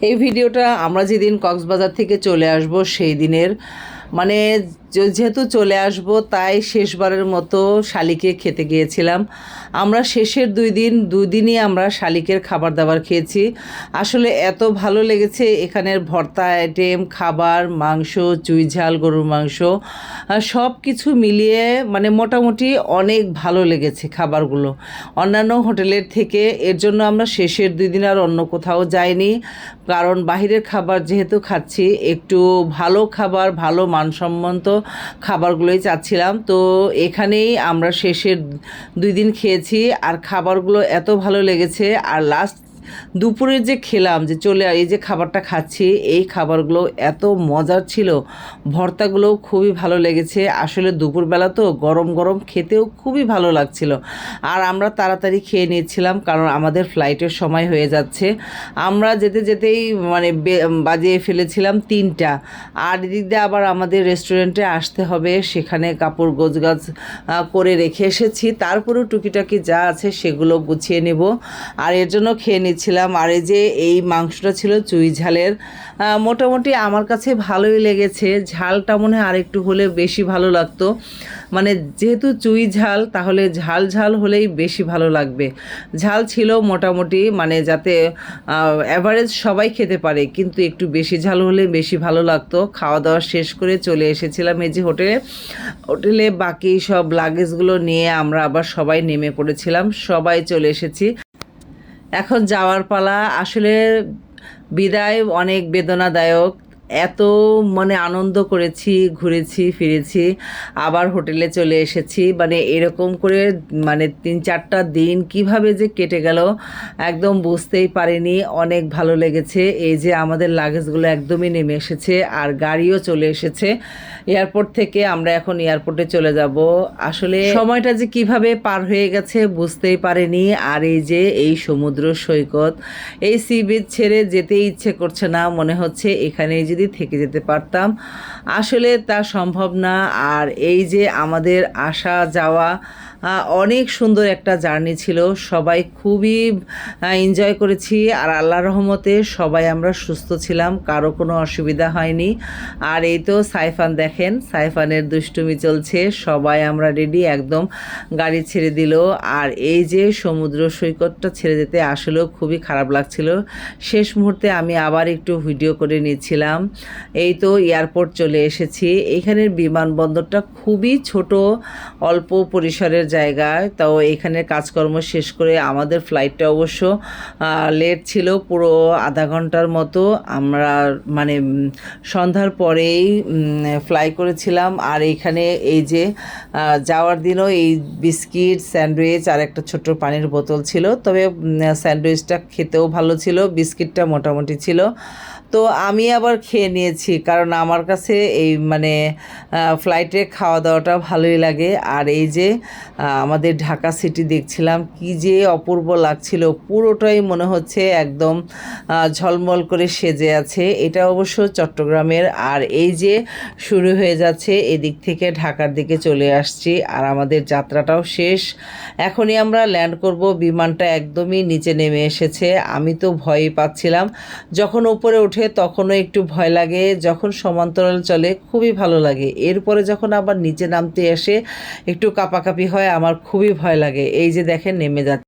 এই ভিডিওটা আমরা যেদিন কক্সবাজার থেকে চলে আসব সেই দিনের মানে যেহেতু চলে আসব, তাই শেষবারের মতো শালিকে খেতে গিয়েছিলাম। আমরা শেষের দুই দিন, দুই দিনই আমরা শালিকের খাবার দাবার খেয়েছি। আসলে এত ভালো লেগেছে এখানের ভর্তা আইটেম, খাবার, মাংস, চুই ঝাল, গরুর মাংস সব কিছু মিলিয়ে মানে মোটামুটি অনেক ভালো লেগেছে খাবারগুলো। অন্যান্য হোটেলের থেকে এর জন্য আমরা শেষের দুই দিন আর অন্য কোথাও যাইনি। কারণ বাহিরের খাবার যেহেতু খাচ্ছি, একটু ভালো খাবার, ভালো মানসম্মত খাবারগুলোই চাচ্ছিলাম। তো এখানেই আমরা শেষের দুই দিন খেয়েছি। আর খাবারগুলো এত ভালো লেগেছে। আর লাস্ট দুপুরে যে খেলাম, যে চলে এই যে খাবারটা খাচ্ছি, এই খাবারগুলো এত মজার ছিল। ভর্তাগুলো খুবই ভালো লেগেছে। আসলে দুপুরবেলা তো গরম গরম খেতেও খুবই ভালো লাগছিল। আর আমরা তাড়াতাড়ি খেয়ে নিয়েছিলাম কারণ আমাদের ফ্লাইটের সময় হয়ে যাচ্ছে। আমরা যেতে যেতেই মানে বাজিয়ে ফেলেছিলাম তিনটা। আর এদিক দিয়ে আবার আমাদের রেস্টুরেন্টে আসতে হবে। সেখানে কাপড় গোছগাছ করে রেখে এসেছি। তারপরেও টুকিটাকি যা আছে সেগুলো গুছিয়ে নেব। আর এর জন্য খেয়ে নিচ্ছিলাম আর এই যে এই মাংসটা ছিল চুই ঝালের মোটামুটি আমার কাছে ভালোই লেগেছে। ঝালটা মনে হয় আরেকটু হলে বেশি ভালো লাগতো। মানে যেহেতু চুই ঝাল, তাহলে ঝাল ঝাল হলেই বেশি ভালো লাগবে। ঝাল ছিল মোটামুটি মানে যাতে অ্যাভারেজ সবাই খেতে পারে, কিন্তু একটু বেশি ঝাল হলে বেশি ভালো লাগতো। খাওয়া দাওয়া শেষ করে চলে এসেছিলাম এই যে হোটেলে। হোটেলে বাকি সব লাগেজগুলো নিয়ে আমরা আবার সবাই নেমে পড়েছিলাম। সবাই চলে এসেছি। এখন যাওয়ার পালা আসলে বিদায় অনেক বেদনাদায়ক। এত মানে আনন্দ করেছি, ঘুরেছি, ফিরেছি, আবার হোটেলে চলে এসেছি। মানে এরকম করে মানে তিন চারটা দিন কীভাবে যে কেটে গেল একদম বুঝতেই পারিনি। অনেক ভালো লেগেছে। এই যে আমাদের লাগেজগুলো একদমই নেমে এসেছে আর গাড়িও চলে এসেছে। এয়ারপোর্ট থেকে আমরা এখন এয়ারপোর্টে চলে যাব। আসলে সময়টা যে কীভাবে পার হয়ে গেছে বুঝতেই পারিনি। আর এই যে এই সমুদ্র সৈকত, এই সি বিচ ছেড়ে যেতে ইচ্ছে করছে না। মনে হচ্ছে এখানেই যদি থেকে যেতে পারতাম। আসলে তা সম্ভব না। আর এই যে আমাদের আসা যাওয়া অনেক সুন্দর একটা জার্নি ছিল। সবাই খুবই এনজয় করেছি। আর আল্লাহ রহমতে সবাই আমরা সুস্থ ছিলাম। কারও কোনো অসুবিধা হয়নি। আর এই তো সাইফান দেখেন, সাইফানের দুষ্টুমি চলছে। সবাই আমরা রেডি একদম গাড়ি ছেড়ে দিল। আর এই যে সমুদ্র সৈকতটা ছেড়ে যেতে আসলেও খুবই খারাপ লাগছিল। শেষ মুহূর্তে আমি আবার একটু ভিডিও করে নিচ্ছিলাম। এই তো এয়ারপোর্ট চলে এসেছি। এখানের বিমানবন্দরটা খুবই ছোট, অল্প পরিসরের জায়গায় তাও এখানের কাজকর্ম শেষ করে আমাদের ফ্লাইটটা অবশ্য লেট ছিল পুরো আধা ঘণ্টার মতো। আমরা মানে সন্ধ্যার পরেই ফ্লাই করেছিলাম। আর এইখানে এই যে যাওয়ার দিনও এই বিস্কিট, স্যান্ডউইচ আর একটা ছোট্ট পানির বোতল ছিল। তবে স্যান্ডউইচটা খেতেও ভালো ছিল, বিস্কিটটা মোটামুটি ছিল। তো আমি আবার খেয়ে নিয়েছি, কারণ আমার কাছে এই মানে ফ্লাইটে খাওয়া দাওয়াটা ভালোই লাগে। আর এই যে আমাদের ঢাকা সিটি দেখছিলাম, কি যে অপূর্ব লাগছিল। পুরোটাই মনে হচ্ছে একদম ঝলমল করে সেজে আছে। এটা অবশ্য চট্টগ্রামের। আর এই যে, শুরু হয়ে যাচ্ছে, এদিক থেকে ঢাকার দিকে চলে আসছি। আর আমাদের যাত্রাটাও শেষ। এখনই আমরা ল্যান্ড করব, বিমানটা একদমই নিচে নেমে এসেছে। আমি তো ভয়ই পাচ্ছিলাম। যখন উপরে ওঠে তখনও একটু ভয় লাগে, যখন সমান্তরাল চলে খুবই ভালো লাগে। এরপরে যখন আবার নিচে নামতে এসে একটু কাপাকাপি হয়, আমার খুবই ভয় লাগে। এই যে দেখেন, নেমে যাচ্ছে।